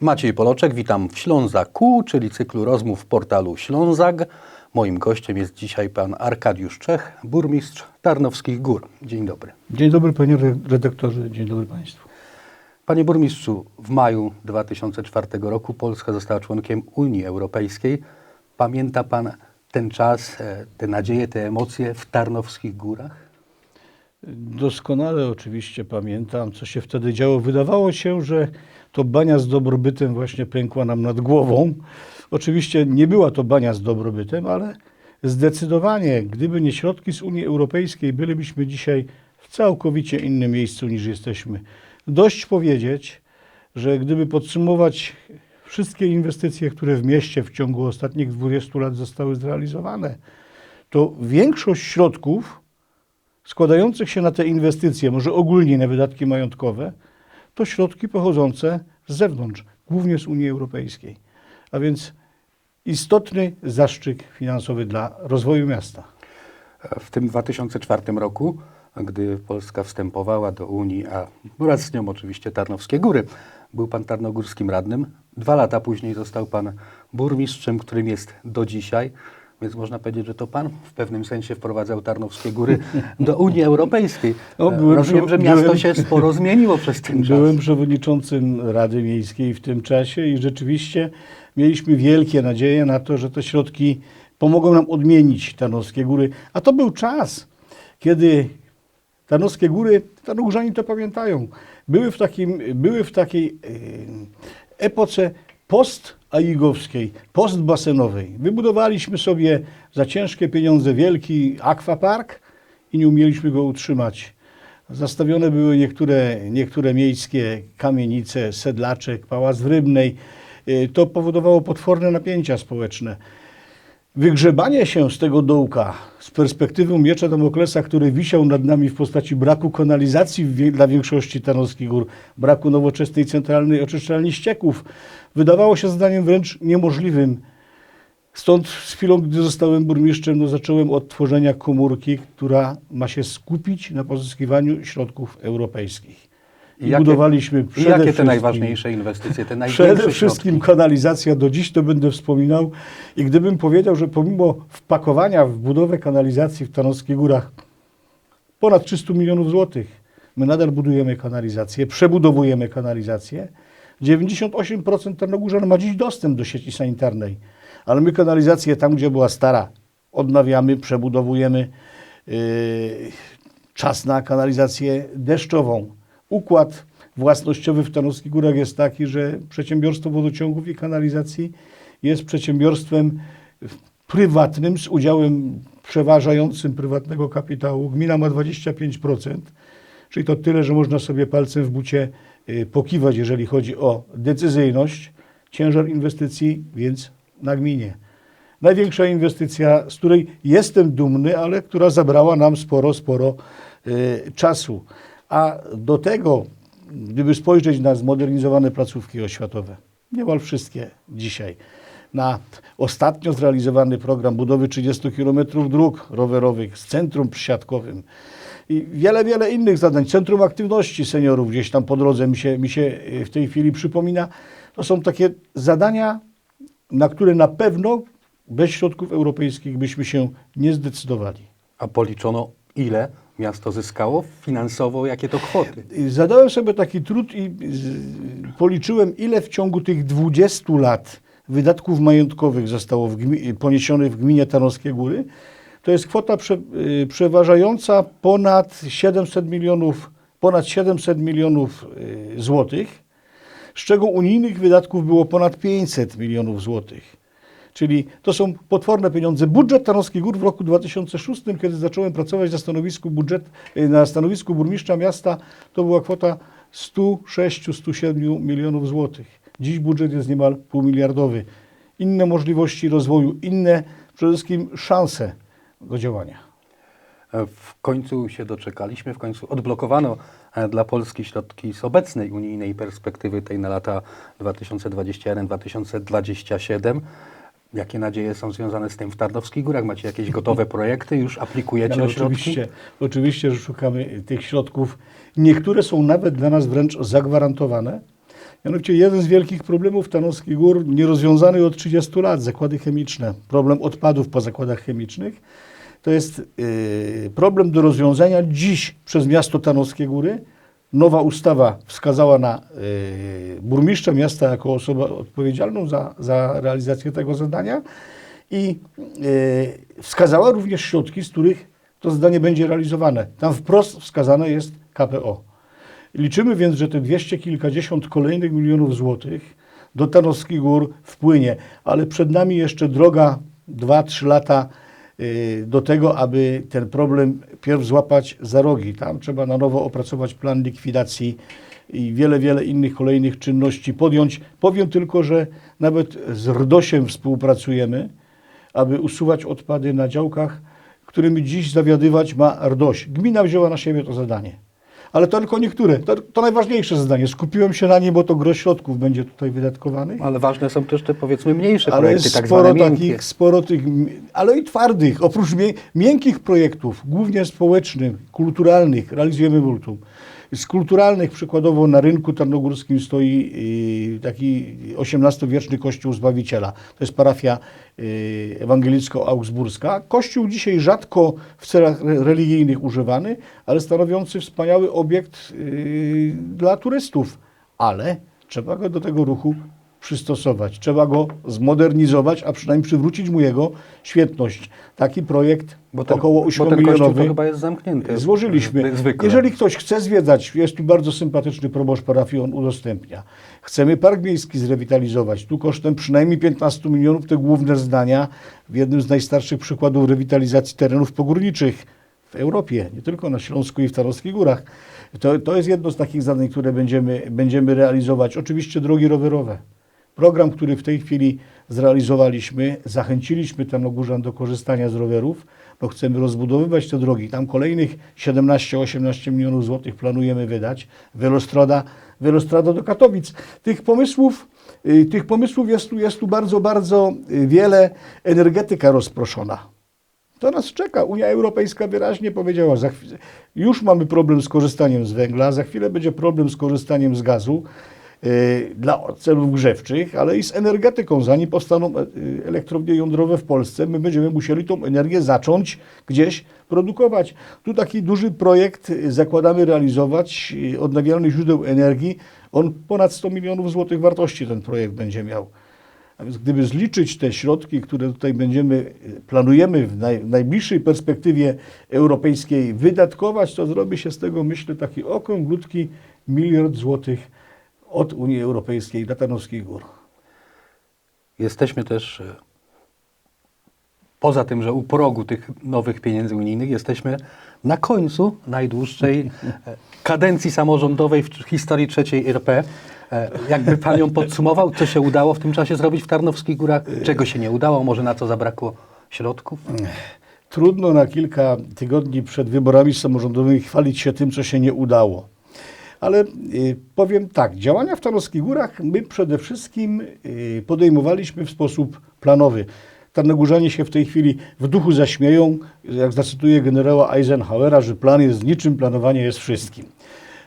Maciej Poloczek, witam w Ślązaku, czyli cyklu rozmów w portalu Ślązak. Moim gościem jest dzisiaj pan Arkadiusz Czech, burmistrz Tarnowskich Gór. Dzień dobry. Dzień dobry panie re- redaktorze, dzień dobry państwu. Panie burmistrzu, w maju 2004 roku Polska została członkiem Unii Europejskiej. Pamięta pan ten czas, e, te nadzieje, te emocje w Tarnowskich Górach? Doskonale oczywiście pamiętam, co się wtedy działo. Wydawało się, że to bania z dobrobytem właśnie pękła nam nad głową. Oczywiście nie była to bania z dobrobytem, ale zdecydowanie, gdyby nie środki z Unii Europejskiej, bylibyśmy dzisiaj w całkowicie innym miejscu niż jesteśmy. Dość powiedzieć, że gdyby podsumować wszystkie inwestycje, które w mieście w ciągu ostatnich 20 lat zostały zrealizowane, to większość środków składających się na te inwestycje, może ogólnie na wydatki majątkowe, to środki pochodzące z zewnątrz, głównie z Unii Europejskiej. A więc istotny zastrzyk finansowy dla rozwoju miasta. W tym 2004 roku, gdy Polska wstępowała do Unii, a wraz z nią oczywiście Tarnowskie Góry, był pan tarnogórskim radnym. Dwa lata później został pan burmistrzem, którym jest do dzisiaj. Więc można powiedzieć, że to pan w pewnym sensie wprowadzał Tarnowskie Góry do Unii Europejskiej. E, byłem Rozumiem, że miasto byłem- się sporo zmieniło przez ten czas. Byłem przewodniczącym Rady Miejskiej w tym czasie i rzeczywiście mieliśmy wielkie nadzieje na to, że te środki pomogą nam odmienić Tarnowskie Góry. A to był czas, kiedy Tarnowskie Góry, Tarnogórzanie to pamiętają, były w, takim, były w takiej epoce post-aigowskiej, postbasenowej. Wybudowaliśmy sobie za ciężkie pieniądze wielki akwapark i nie umieliśmy go utrzymać. Zastawione były niektóre, niektóre miejskie kamienice, sedlaczek, pałac w Rybnej. Y, To powodowało potworne napięcia społeczne. Wygrzebanie się z tego dołka z perspektywy miecza Damoklesa, który wisiał nad nami w postaci braku kanalizacji dla większości Tarnowskich Gór, braku nowoczesnej centralnej oczyszczalni ścieków, wydawało się zadaniem wręcz niemożliwym. Stąd z chwilą, gdy zostałem burmistrzem, no, zacząłem od tworzenia komórki, która ma się skupić na pozyskiwaniu środków europejskich. I, I jakie- budowaliśmy przede jakie te wszystkim- najważniejsze inwestycje, te największe Przede wszystkim środki? kanalizacja, do dziś to będę wspominał. I gdybym powiedział, że pomimo wpakowania w budowę kanalizacji w Tarnowskich Górach ponad 300 milionów złotych, my nadal budujemy kanalizację, przebudowujemy kanalizację. 98% Tarnogórzan ma dziś dostęp do sieci sanitarnej, ale my kanalizację tam, gdzie była stara, odnawiamy, przebudowujemy. Yy, czas na kanalizację deszczową. Układ własnościowy w Tarnowskich Górach jest taki, że przedsiębiorstwo wodociągów i kanalizacji jest przedsiębiorstwem prywatnym z udziałem przeważającym prywatnego kapitału. Gmina ma 25%, czyli to tyle, że można sobie palcem w bucie y, pokiwać, jeżeli chodzi o decyzyjność. Ciężar inwestycji więc na gminie. Największa inwestycja, z której jestem dumny, ale która zabrała nam sporo, sporo y, czasu. A do tego, gdyby spojrzeć na zmodernizowane placówki oświatowe, niemal wszystkie dzisiaj, na ostatnio zrealizowany program budowy 30 km dróg rowerowych z centrum przysiadkowym i wiele, wiele innych zadań. Centrum aktywności seniorów gdzieś tam po drodze mi się, mi się y, w tej chwili przypomina. To są takie zadania, na które na pewno bez środków europejskich byśmy się nie zdecydowali. A policzono ile miasto zyskało finansowo, jakie to kwoty? Zadałem sobie taki trud i z- policzyłem, ile w ciągu tych 20 lat wydatków majątkowych zostało w poniesionych w gminie Tarnowskie Góry. To jest kwota prze, y, przeważająca ponad 700 milionów, ponad 700 milionów y, złotych, z czego unijnych wydatków było ponad 500 milionów złotych. Czyli to są potworne pieniądze. Budżet Tarnowskich Gór w roku 2006, kiedy zacząłem pracować na stanowisku, budżet, y, na stanowisku burmistrza miasta, to była kwota 106-107 milionów złotych. Dziś budżet jest niemal półmiliardowy. Inne możliwości rozwoju, inne przede wszystkim szanse do działania. W końcu się doczekaliśmy, w końcu odblokowano e, dla Polski środki z obecnej unijnej perspektywy, tej na lata 2021-2027. Jakie nadzieje są związane z tym w Tarnowskich Górach? Macie jakieś gotowe projekty? Już aplikujecie Ale o środki? oczywiście, oczywiście, że szukamy tych środków. Niektóre są nawet dla nas wręcz zagwarantowane. Mianowicie jeden z wielkich problemów Tarnowskich Gór, nierozwiązany od 30 lat, zakłady chemiczne, problem odpadów po zakładach chemicznych, to jest yy, problem do rozwiązania dziś przez miasto Tarnowskie Góry. Nowa ustawa wskazała na yy, burmistrza miasta jako osobę odpowiedzialną za, za realizację tego zadania i yy, wskazała również środki, z których to zadanie będzie realizowane. Tam wprost wskazane jest KPO. Liczymy więc, że te dwieście kilkadziesiąt kolejnych milionów złotych do Tarnowskich Gór wpłynie, ale przed nami jeszcze droga 2-3 lata y, do tego, aby ten problem pierw złapać za rogi. Tam trzeba na nowo opracować plan likwidacji i wiele, wiele innych kolejnych czynności podjąć. Powiem tylko, że nawet z RDOSiem współpracujemy, aby usuwać odpady na działkach, którymi dziś zawiadywać ma RDOŚ. Gmina wzięła na siebie to zadanie. Ale to tylko niektóre. To, to najważniejsze zadanie. Skupiłem się na nim, bo to gro środków będzie tutaj wydatkowanych. Ale ważne są też te powiedzmy mniejsze Ale projekty, tak sporo zwane miękkie. takich, sporo tych, ale i twardych. Oprócz mię, miękkich projektów, głównie społecznych, kulturalnych, realizujemy multum. Z kulturalnych przykładowo na rynku tarnogórskim stoi y, taki XVIII-wieczny kościół Zbawiciela. To jest parafia y, ewangelicko-augsburska. Kościół dzisiaj rzadko w celach re- religijnych używany, ale stanowiący wspaniały obiekt y, dla turystów. Ale trzeba go do tego ruchu przystosować. Trzeba go zmodernizować, a przynajmniej przywrócić mu jego świetność. Taki projekt Bo ten, około bo ten kościół to 8-milionowy chyba jest zamknięty. złożyliśmy. Jeżeli ktoś chce zwiedzać, jest tu bardzo sympatyczny proboszcz parafii, on udostępnia. Chcemy park miejski zrewitalizować. Tu kosztem przynajmniej 15 milionów te główne zdania w jednym z najstarszych przykładów rewitalizacji terenów pogórniczych w Europie, nie tylko na Śląsku i w Tarnowskich Górach. To, to jest jedno z takich zadań, które będziemy, będziemy realizować. Oczywiście drogi rowerowe. Program, który w tej chwili zrealizowaliśmy, zachęciliśmy Tarnogórzan do korzystania z rowerów, bo chcemy rozbudowywać te drogi. Tam kolejnych 17-18 milionów złotych planujemy wydać. Welostrada, Welostrada do Katowic. Tych pomysłów, y, tych pomysłów jest tu, jest tu bardzo, bardzo y, wiele. Energetyka rozproszona. To nas czeka. Unia Europejska wyraźnie powiedziała, już mamy problem z korzystaniem z węgla, za chwilę będzie problem z korzystaniem z gazu dla celów grzewczych, ale i z energetyką. Zanim powstaną y, elektrownie jądrowe w Polsce, my będziemy musieli tą energię zacząć gdzieś produkować. Tu taki duży projekt y, zakładamy realizować y, odnawialnych źródeł energii. On ponad 100 milionów złotych wartości ten projekt będzie miał. A więc gdyby zliczyć te środki, które tutaj będziemy, planujemy w, naj, w najbliższej perspektywie europejskiej wydatkować, to zrobi się z tego, myślę, taki okrąglutki miliard złotych od Unii Europejskiej dla Tarnowskich Gór. Jesteśmy też, e, poza tym, że u progu tych nowych pieniędzy unijnych, jesteśmy na końcu najdłuższej e, kadencji samorządowej w historii trzeciej RP. E, Jakby Pan ją podsumował, co się udało w tym czasie zrobić w Tarnowskich Górach, czego się nie udało, może na co zabrakło środków? Trudno na kilka tygodni przed wyborami samorządowymi chwalić się tym, co się nie udało. Ale y, powiem tak, działania w Tarnowskich Górach my przede wszystkim y, podejmowaliśmy w sposób planowy. Tarnogórzanie się w tej chwili w duchu zaśmieją, jak zacytuję generała Eisenhowera, że plan jest niczym, planowanie jest wszystkim.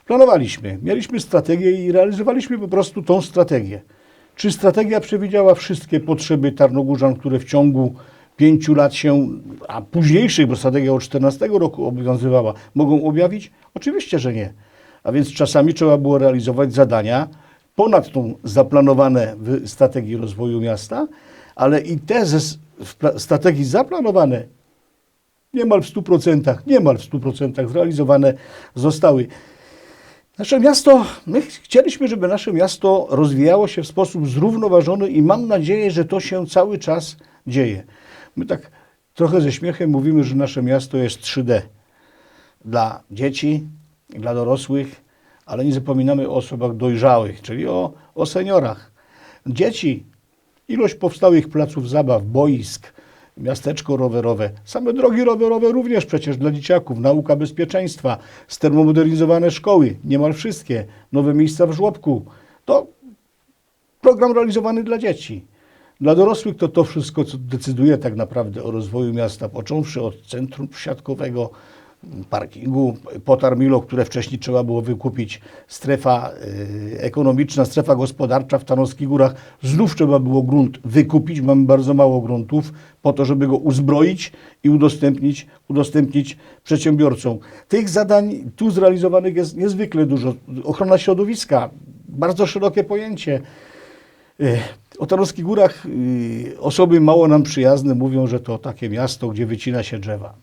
Planowaliśmy, mieliśmy strategię i realizowaliśmy po prostu tą strategię. Czy strategia przewidziała wszystkie potrzeby Tarnogórzan, które w ciągu pięciu lat się, a późniejszych, bo strategia od 14 roku obowiązywała, mogą objawić? Oczywiście, że nie. A więc czasami trzeba było realizować zadania ponad tą zaplanowane w strategii rozwoju miasta, ale i te ze strategii zaplanowane niemal w 100%, niemal w 100% zrealizowane zostały. Nasze miasto, my chcieliśmy, żeby nasze miasto rozwijało się w sposób zrównoważony i mam nadzieję, że to się cały czas dzieje. My tak trochę ze śmiechem mówimy, że nasze miasto jest 3D. Dla dzieci, dla dorosłych, ale nie zapominamy o osobach dojrzałych, czyli o, o seniorach. Dzieci, ilość powstałych placów zabaw, boisk, miasteczko rowerowe, same drogi rowerowe również przecież dla dzieciaków, nauka bezpieczeństwa, stermomodernizowane szkoły, niemal wszystkie, nowe miejsca w żłobku. To program realizowany dla dzieci. Dla dorosłych to to wszystko, co decyduje tak naprawdę o rozwoju miasta, począwszy od centrum siatkowego, parkingu Potarmilo, które wcześniej trzeba było wykupić, strefa y, ekonomiczna, strefa gospodarcza w Tarnowskich Górach. Znów trzeba było grunt wykupić, mamy bardzo mało gruntów, po to, żeby go uzbroić i udostępnić, udostępnić przedsiębiorcom. Tych zadań tu zrealizowanych jest niezwykle dużo. Ochrona środowiska, bardzo szerokie pojęcie. Y, O Tarnowskich Górach y, osoby mało nam przyjazne mówią, że to takie miasto, gdzie wycina się drzewa.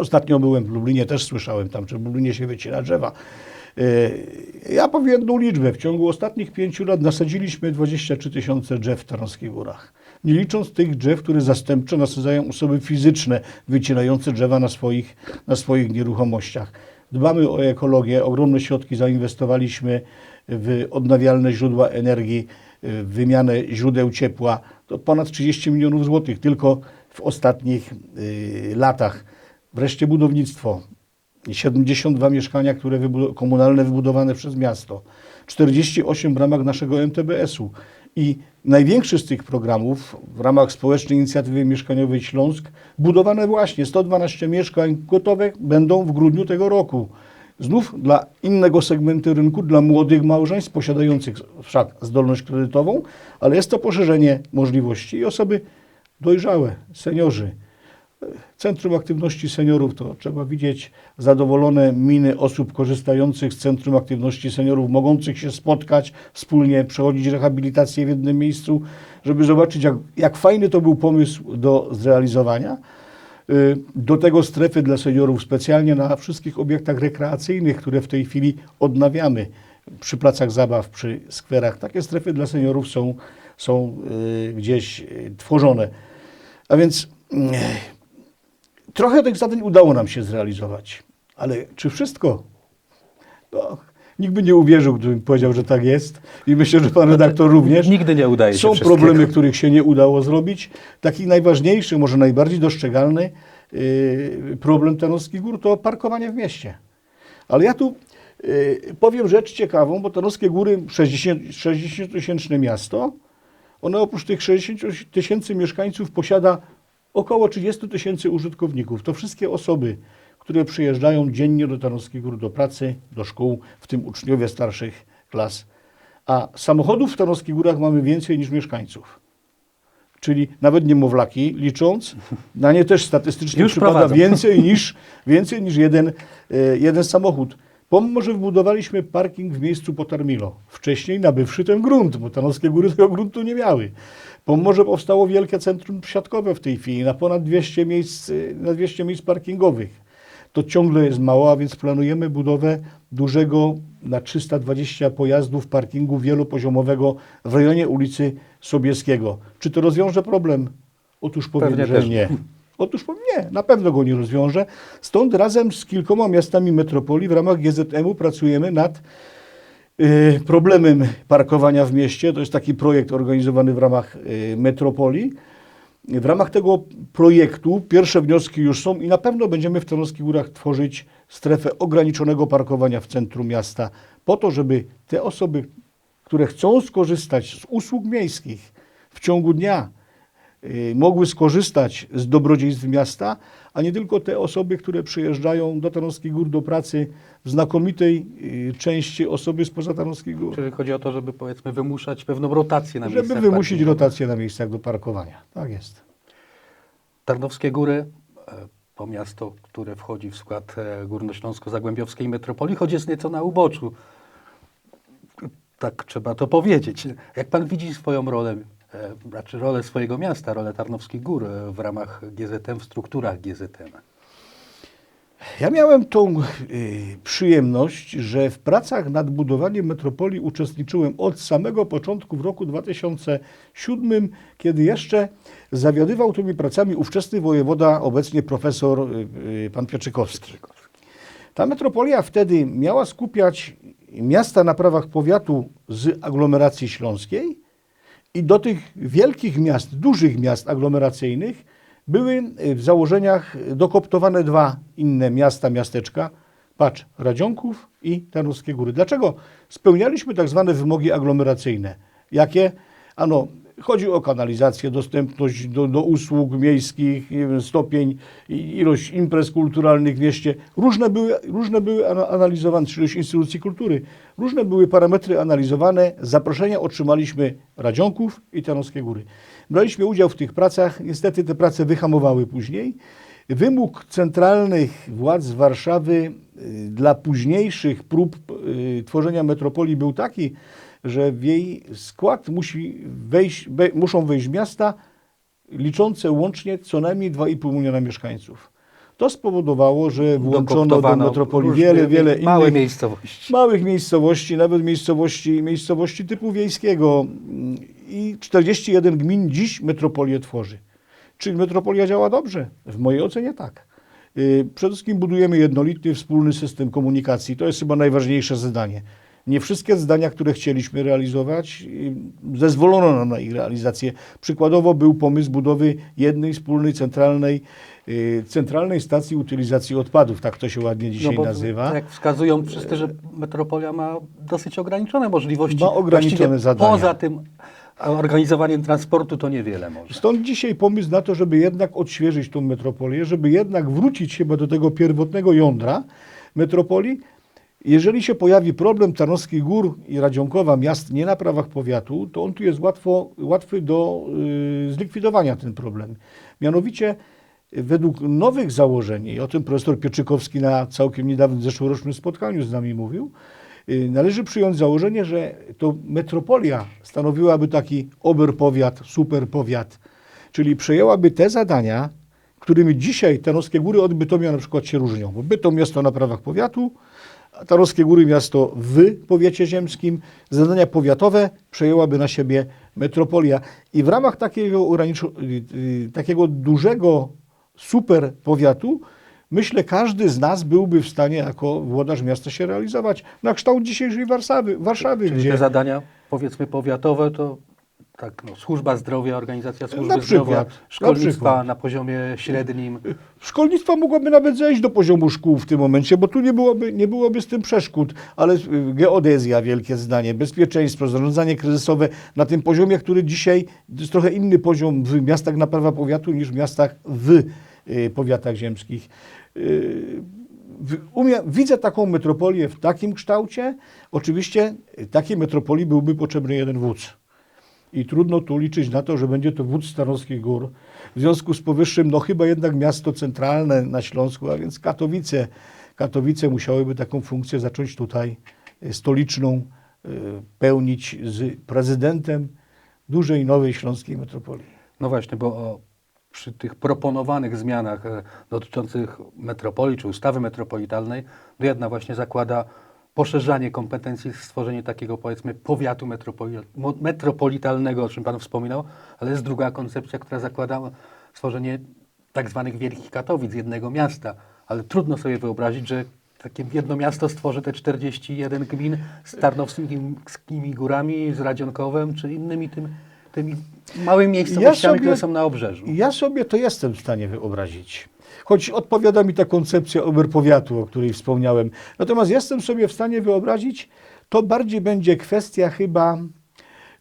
Ostatnio byłem w Lublinie, też słyszałem tam, że w Lublinie się wycina drzewa. Y, Ja powiem jedną liczbę. W ciągu ostatnich pięciu lat nasadziliśmy 23 tysiące drzew w Tarnowskich Górach. Nie licząc tych drzew, które zastępczo nasadzają osoby fizyczne wycinające drzewa na swoich, na swoich nieruchomościach. Dbamy o ekologię, ogromne środki zainwestowaliśmy w odnawialne źródła energii, w wymianę źródeł ciepła. To ponad 30 milionów złotych tylko w ostatnich y, latach. Wreszcie budownictwo. 72 mieszkania, które komunalne wybudowane przez miasto. 48 w ramach naszego MTBS-u. I największy z tych programów w ramach Społecznej Inicjatywy Mieszkaniowej Śląsk, budowane właśnie 112 mieszkań gotowe będą w grudniu tego roku. Znów dla innego segmentu rynku, dla młodych małżeństw posiadających wszak zdolność kredytową, ale jest to poszerzenie możliwości i osoby dojrzałe, seniorzy. Centrum Aktywności Seniorów to trzeba widzieć zadowolone miny osób korzystających z Centrum Aktywności Seniorów, mogących się spotkać, wspólnie przechodzić rehabilitację w jednym miejscu, żeby zobaczyć, jak, jak fajny to był pomysł do zrealizowania. Y, Do tego strefy dla seniorów specjalnie na wszystkich obiektach rekreacyjnych, które w tej chwili odnawiamy przy placach zabaw, przy skwerach. Takie strefy dla seniorów są, są y, gdzieś y, tworzone. A więc trochę tych zadań udało nam się zrealizować. Ale czy wszystko? No, nikt by nie uwierzył, gdybym powiedział, że tak jest. I myślę, że pan redaktor również. Nigdy nie udaje się Są problemy, których się nie udało zrobić. Taki najważniejszy, może najbardziej dostrzegalny yy, problem Tarnowskich Gór to parkowanie w mieście. Ale ja tu yy, powiem rzecz ciekawą, bo Tarnowskie Góry 60-tysięczne miasto, ono oprócz tych 60 tysięcy mieszkańców posiada około 30 tysięcy użytkowników. To wszystkie osoby, które przyjeżdżają dziennie do Tarnowskich Gór do pracy, do szkół, w tym uczniowie starszych klas. A samochodów w Tarnowskich Górach mamy więcej niż mieszkańców. Czyli nawet niemowlaki licząc, na nie też statystycznie Już przypada prowadzą. więcej niż, więcej niż jeden, e, jeden samochód. Pomimo, że wybudowaliśmy parking w miejscu Potarmilo, wcześniej nabywszy ten grunt, bo Tarnowskie Góry tego gruntu nie miały. Pomimo, że powstało wielkie centrum siatkowe w tej chwili na ponad 200 miejsc, na 200 miejsc parkingowych to ciągle jest mało, a więc planujemy budowę dużego na 320 pojazdów parkingu wielopoziomowego w rejonie ulicy Sobieskiego. Czy to rozwiąże problem? Otóż powiem, Pewnie że też nie. Otóż powiem nie, na pewno go nie rozwiąże. Stąd razem z kilkoma miastami metropolii w ramach GZM-u pracujemy nad problemem parkowania w mieście. To jest taki projekt organizowany w ramach y, metropolii. W ramach tego projektu pierwsze wnioski już są i na pewno będziemy w Tarnowskich Górach tworzyć strefę ograniczonego parkowania w centrum miasta, po to, żeby te osoby, które chcą skorzystać z usług miejskich w ciągu dnia, y, mogły skorzystać z dobrodziejstw miasta, a nie tylko te osoby, które przyjeżdżają do Tarnowskich Gór do pracy w znakomitej y, części osoby spoza Tarnowskich Gór, Czyli chodzi o to, żeby powiedzmy wymuszać pewną rotację na żeby miejscach wymusić parkingowych. rotację na miejscach do parkowania. Tak jest. Tarnowskie Góry, e, to miasto, które wchodzi w skład e, Górnośląsko-Zagłębiowskiej Metropolii, choć jest nieco na uboczu. Tak trzeba to powiedzieć. Jak pan widzi swoją rolę, znaczy rolę swojego miasta, rolę Tarnowskich Gór e, w ramach GZM, w strukturach GZM? Ja miałem tą y, przyjemność, że w pracach nad budowaniem metropolii uczestniczyłem od samego początku w roku 2007, kiedy jeszcze zawiadywał tymi pracami ówczesny wojewoda, obecnie profesor y, pan Pietrzykowski. Ta metropolia wtedy miała skupiać miasta na prawach powiatu z aglomeracji śląskiej i do tych wielkich miast, dużych miast aglomeracyjnych były y, w założeniach dokoptowane dwa inne miasta, miasteczka, patrz, Radzionków i Tarnowskie Góry. Dlaczego spełnialiśmy tak zwane wymogi aglomeracyjne? Jakie? Ano, Chodzi o kanalizację, dostępność do, do usług miejskich, wiem, stopień, ilość imprez kulturalnych w mieście. Różne były, różne były ana- analizowane, czy ilość instytucji kultury. Różne były parametry analizowane. Zaproszenia otrzymaliśmy Radzionków i Tarnowskie Góry. Braliśmy udział w tych pracach. Niestety te prace wyhamowały później. Wymóg centralnych władz Warszawy y, dla późniejszych prób y, tworzenia metropolii był taki, że w jej skład musi wejść, we, muszą wejść miasta liczące łącznie co najmniej 2,5 miliona mieszkańców. To spowodowało, że włączono do metropolii wiele, wiele innych Małe miejscowości. małych miejscowości, nawet miejscowości, miejscowości typu wiejskiego i 41 gmin dziś metropolię tworzy. Czy metropolia działa dobrze? W mojej ocenie tak. Y, Przede wszystkim budujemy jednolity, wspólny system komunikacji. To jest chyba najważniejsze zadanie. Nie wszystkie zdania, które chcieliśmy realizować, y, zezwolono nam na ich realizację. Przykładowo był pomysł budowy jednej wspólnej, centralnej, y, centralnej stacji utylizacji odpadów, tak to się ładnie dzisiaj bo nazywa. Jak wskazują wszyscy, że metropolia ma dosyć ograniczone możliwości. Ma ograniczone zadania. Poza tym organizowaniem transportu to niewiele może. Stąd dzisiaj pomysł na to, żeby jednak odświeżyć tą metropolię, żeby jednak wrócić chyba do tego pierwotnego jądra metropolii. Jeżeli się pojawi problem Tarnowskich Gór i Radzionkowa, miast nie na prawach powiatu, to on tu jest łatwo, łatwy do y, zlikwidowania ten problem. Mianowicie według nowych założeń, i o tym profesor Pieczykowski na całkiem niedawnym zeszłorocznym spotkaniu z nami mówił, y, należy przyjąć założenie, że to metropolia stanowiłaby taki oberpowiat, superpowiat, czyli przejęłaby te zadania, którymi dzisiaj Tarnowskie Góry od Bytomia na przykład się różnią. Bo Bytom miasto na prawach powiatu, a Tarnowskie Góry miasto w powiecie ziemskim. Zadania powiatowe przejęłaby na siebie metropolia. I w ramach takiego, takiego dużego super powiatu myślę, każdy z nas byłby w stanie jako włodarz miasta się realizować na kształt dzisiejszej Warszawy, Warszawy Czyli gdzie te zadania, powiedzmy, powiatowe, to tak, no, służba zdrowia, organizacja służby Na przykład, zdrowia, na szkolnictwa przykład. na poziomie średnim. Szkolnictwo mogłoby nawet zejść do poziomu szkół w tym momencie, bo tu nie byłoby, nie byłoby z tym przeszkód, ale y, geodezja, wielkie zdanie, bezpieczeństwo, zarządzanie kryzysowe na tym poziomie, który dzisiaj to jest trochę inny poziom w miastach na prawa powiatu niż w miastach w y, powiatach ziemskich. Y, Umie, widzę taką metropolię w takim kształcie. Oczywiście takiej metropolii byłby potrzebny jeden wódz. I trudno tu liczyć na to, że będzie to wódz Tarnowskich Gór. W związku z powyższym, no chyba jednak miasto centralne na Śląsku, a więc Katowice. Katowice musiałyby taką funkcję zacząć tutaj y, stoliczną y, pełnić z prezydentem dużej nowej śląskiej metropolii. No właśnie, bo przy tych proponowanych zmianach e, dotyczących metropolii czy ustawy metropolitalnej, no jedna właśnie zakłada poszerzanie kompetencji, stworzenie takiego powiedzmy powiatu metropolitalnego, o czym Pan wspominał, ale jest druga koncepcja, która zakłada stworzenie tak zwanych wielkich Katowic, jednego miasta, ale trudno sobie wyobrazić, że takie jedno miasto stworzy te 41 gmin z Tarnowskimi Górami, z Radzionkowem, czy innymi tym, tymi małymi miejscowościami, które są na obrzeżu. Ja sobie to jestem w stanie wyobrazić. Choć odpowiada mi ta koncepcja oberpowiatu, o której wspomniałem. Natomiast jestem sobie w stanie wyobrazić, to bardziej będzie kwestia chyba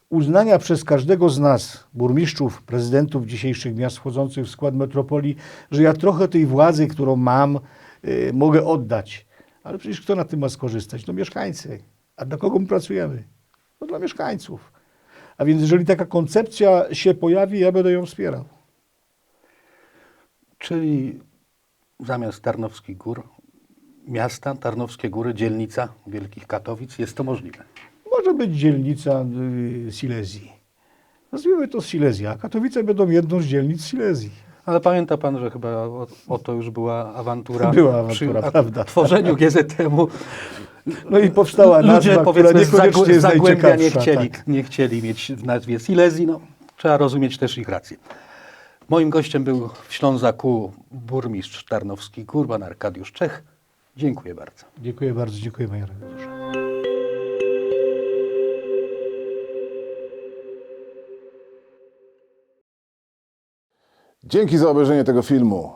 uznania przez każdego z nas, burmistrzów, prezydentów dzisiejszych miast wchodzących w skład metropolii, że ja trochę tej władzy, którą mam, y, mogę oddać. Ale przecież kto na tym ma skorzystać? No mieszkańcy. A dla kogo my pracujemy? No dla mieszkańców. A więc jeżeli taka koncepcja się pojawi, ja będę ją wspierał. Czyli zamiast Tarnowskich Gór, miasta, Tarnowskie Góry, dzielnica Wielkich Katowic, jest to możliwe. Może być dzielnica y, Silesii. Nazwijmy to Silesia. Katowice będą jedną z dzielnic Silesii. Ale pamięta Pan, że chyba o, o to już była awantura, Była awantura, przy prawda. tworzeniu GZM-u. No i powstała nazwa, Ludzie która niekoniecznie jest Zagłębia nie najciekawsza. chcieli, Tak. nie chcieli mieć w nazwie Silesii. No, trzeba rozumieć też ich rację. Moim gościem był w Ślązaku burmistrz Tarnowski Gór, pan Arkadiusz Czech. Dziękuję bardzo. Dziękuję bardzo, dziękuję panie redaktorze. Dzięki za obejrzenie tego filmu.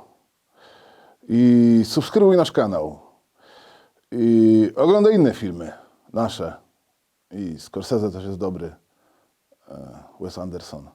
I subskrybuj nasz kanał. I oglądaj inne filmy nasze. I Scorsese też jest dobry. e, Wes Anderson.